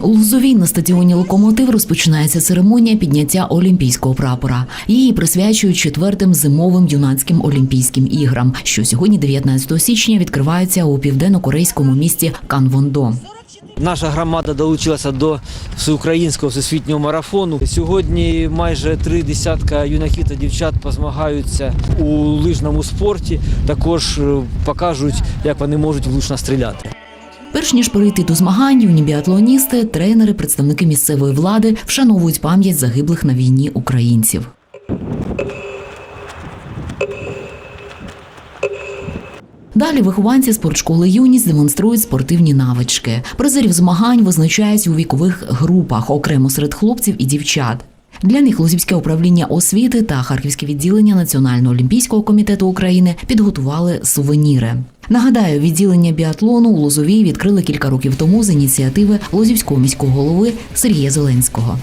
У Лозовій на стадіоні Локомотив розпочинається церемонія підняття олімпійського прапора. Її присвячують четвертим зимовим юнацьким олімпійським іграм, що сьогодні, 19 січня, відкриваються у південно-корейському місті Канвондо. Наша громада долучилася до всеукраїнського всесвітнього марафону. Сьогодні майже три десятка юнаків та дівчат позмагаються у лижному спорті. Також е, покажуть, як вони можуть влучно стріляти. Перш ніж перейти до змагань, юні біатлоністи, тренери, представники місцевої влади вшановують пам'ять загиблих на війні українців. Далі вихованці спортшколи Юність демонструють спортивні навички. Призерів змагань визначають у вікових групах, окремо серед хлопців і дівчат. Для них Лозівське управління освіти та Харківське відділення Національного олімпійського комітету України підготували сувеніри. Нагадаю, відділення біатлону у Лозовій відкрили кілька років тому з ініціативи Лозівського міського голови Сергія Зеленського.